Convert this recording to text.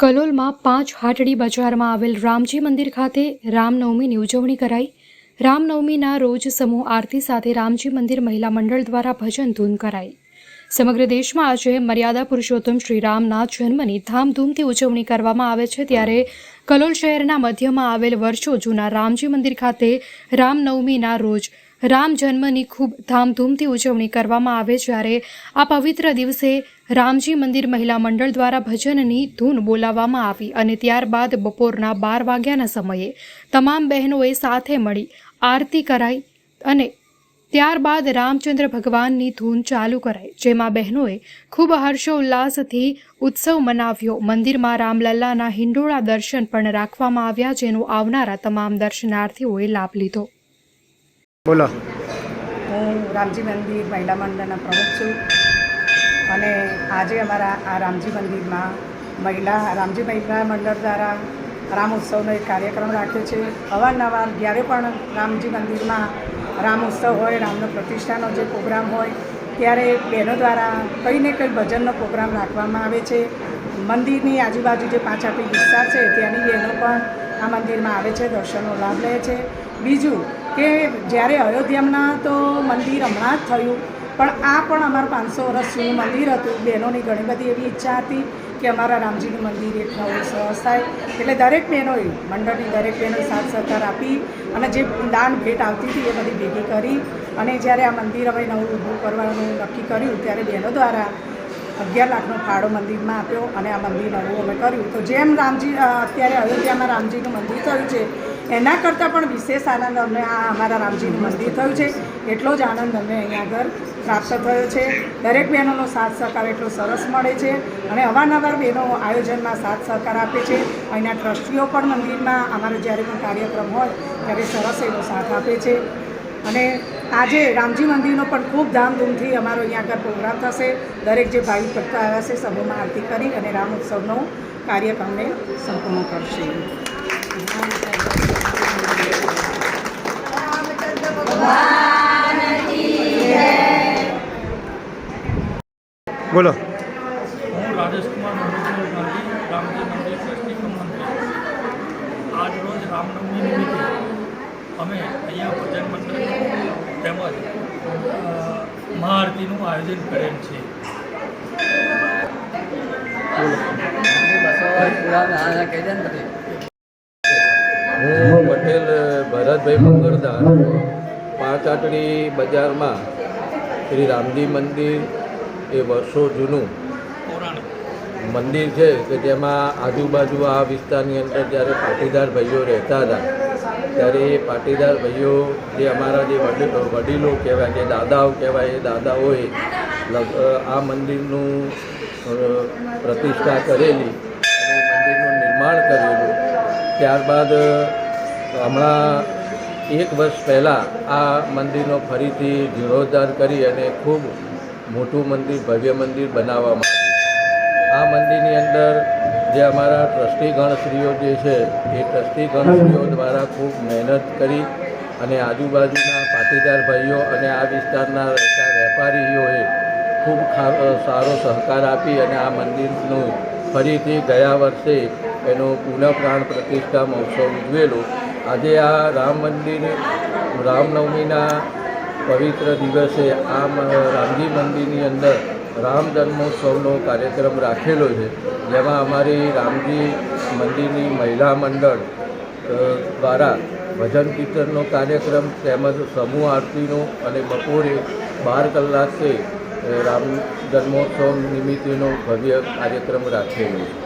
કલોલમાં પાંચ હાટડી બજારમાં આવેલ રામજી મંદિર ખાતે રામનવમીની ઉજવણી કરાઈ. રામનવમીના રોજ સમૂહ આરતી સાથે રામજી મંદિર મહિલા મંડળ દ્વારા ભજન ધૂન કરાઈ. સમગ્ર દેશમાં આજે મર્યાદા પુરુષોત્તમ શ્રી રામના જન્મની ધામધૂમથી ઉજવણી કરવામાં આવે છે. ત્યારે કલોલ શહેરના મધ્યમાં આવેલ વર્ષો જૂના રામજી મંદિર ખાતે રામનવમીના રોજ રામ જન્મની ખૂબ ધામધૂમથી ઉજવણી કરવામાં આવે જ્યારે આ પવિત્ર દિવસે રામજી મંદિર મહિલા મંડળ દ્વારા ભજનની ધૂન બોલાવવામાં આવી અને ત્યારબાદ બપોરના બાર વાગ્યાના સમયે તમામ બહેનોએ સાથે મળી આરતી કરાઈ અને ત્યારબાદ રામચંદ્ર ભગવાનની ધૂન ચાલુ કરાઈ, જેમાં બહેનોએ ખૂબ હર્ષોલ્લાસથી ઉત્સવ મનાવ્યો. મંદિરમાં રામલલ્લાના હિંડોળા દર્શન પણ રાખવામાં આવ્યા, જેનો આવનારા તમામ દર્શનાર્થીઓએ લાભ લીધો. બોલો. હું રામજી મંદિર, મહિલા મંડળના પ્રમુખ છું. અને આજે અમારા આ રામજી મંદિરમાં મહિલા, રામજી મહિલા મંડળ દ્વારા રામ ઉત્સવનો એક કાર્યક્રમ રાખ્યો છે. અવારનવાર જ્યારે પણ રામજી મંદિરમાં રામ ઉત્સવ હોય, રામનો પ્રતિષ્ઠાનો જે પ્રોગ્રામ હોય, ત્યારે બહેનો દ્વારા કંઈ ને કંઈ ભજનનો પ્રોગ્રામ રાખવામાં આવે છે. મંદિરની આજુબાજુ જે પાંચ આપી વિસ્તાર છે, ત્યાંની બહેનો પણ આ મંદિરમાં આવે છે, દર્શનનો લાભ લે છે. બીજું કે જ્યારે અયોધ્યામાં તો મંદિર હમણાં જ થયું, પણ આ પણ અમારું પાંચસો વર્ષ જૂનું મંદિર હતું. બહેનોની ઘણી બધી એવી ઈચ્છા હતી કે અમારા રામજીનું મંદિર એક નવું સરસ થાય. એટલે દરેક બહેનોએ, મંડળની દરેક બહેનોએ સાથ સહકાર આપી અને જે દાન ભેટ આવતી હતી એ બધી ભેગી કરી અને જ્યારે આ મંદિર હવે નવું ઊભું કરવાનું નક્કી કર્યું, ત્યારે બહેનો દ્વારા અગિયાર લાખનો ફાળો મંદિરમાં આપ્યો અને આ મંદિર નવું અમે કર્યું. તો જેમ રામજી અત્યારે અયોધ્યામાં રામજીનું મંદિર થયું છે એના કરતાં પણ વિશેષ આનંદ અમને આ અમારા રામજીનું મંદિર થયું છે. એટલો જ આનંદ અમને અહીંયા આગળ પ્રાપ્ત થયો છે. દરેક બહેનોનો સાથ સહકાર એટલો સરસ મળે છે અને અવારનવાર બહેનો આયોજનમાં સાથ સહકાર આપે છે. અહીંના ટ્રસ્ટીઓ પણ મંદિરમાં અમારો જ્યારે પણ કાર્યક્રમ હોય ત્યારે સરસ એવો સાથ આપે છે. અને આજે રામજી મંદિરનો પણ ખૂબ ધામધૂમથી અમારો અહીંયા આગળ પ્રોગ્રામ થશે. દરેક જે ભાઈ ભક્તો આવ્યા છે, સભોમાં આરતી કરી અને રામ ઉત્સવનો કાર્યક્રમને સંપૂર્ણ કરશે. બોલો. હું રાજેશકુમાર ગાંધી આજ રોજ રામનવમી નિમિત્તે અમે અહીંયા ભજન મંડળ તેમજ મહાઆરતીનું આયોજન કરેલ છે હું પટેલ, ભરતભાઈ મંગળદાર પાંચ આટડી બજારમાં શ્રી રામજી મંદિર એ વર્ષો જૂનું મંદિર છે કે જેમાં આજુબાજુ આ વિસ્તારની અંદર જ્યારે પાટીદાર ભાઈઓ રહેતા હતા, ત્યારે એ પાટીદાર ભાઈઓ જે અમારા જે વડી- વડીલો કહેવાય જે દાદાઓ કહેવાય, એ દાદાઓએ આ મંદિરનું પ્રતિષ્ઠા કરેલી અને મંદિરનું નિર્માણ કરેલું. ત્યારબાદ, હમણાં એક વર્ષ પહેલાં આ મંદિરનો ફરીથી જીર્ણોદ્ધાર કરી અને ખૂબ મોટું મંદિર, ભવ્ય મંદિર બનાવવામાં આવ્યું આ મંદિરની અંદર જે અમારા ટ્રસ્ટી ગણશ્રીઓ જે છે, એ ટ્રસ્ટી ગણશ્રીઓ દ્વારા ખૂબ મહેનત કરી અને આજુબાજુના પાટીદાર ભાઈઓ અને આ વિસ્તારના રહેતા વેપારીઓએ ખૂબ સારો સહકાર આપી અને આ મંદિરનું ફરીથી ગયા વર્ષે એનો પુનઃ પ્રાણ પ્રતિષ્ઠા મહોત્સવ ઉજવેલો. આજે આ રામ મંદિર, રામનવમીના પવિત્ર દિવસે આ રામજી મંદિરની અંદર રામ જન્મોત્સવનો કાર્યક્રમ રાખેલો છે, જેમાં અમારી રામજી મંદિરની મહિલા મંડળ દ્વારા ભજન કીર્તનનો કાર્યક્રમ તેમજ સમૂહ આરતીનો અને બપોરે બાર કલાકે રામ જન્મોત્સવ નિમિત્તેનો ભવ્ય કાર્યક્રમ રાખેલો છે.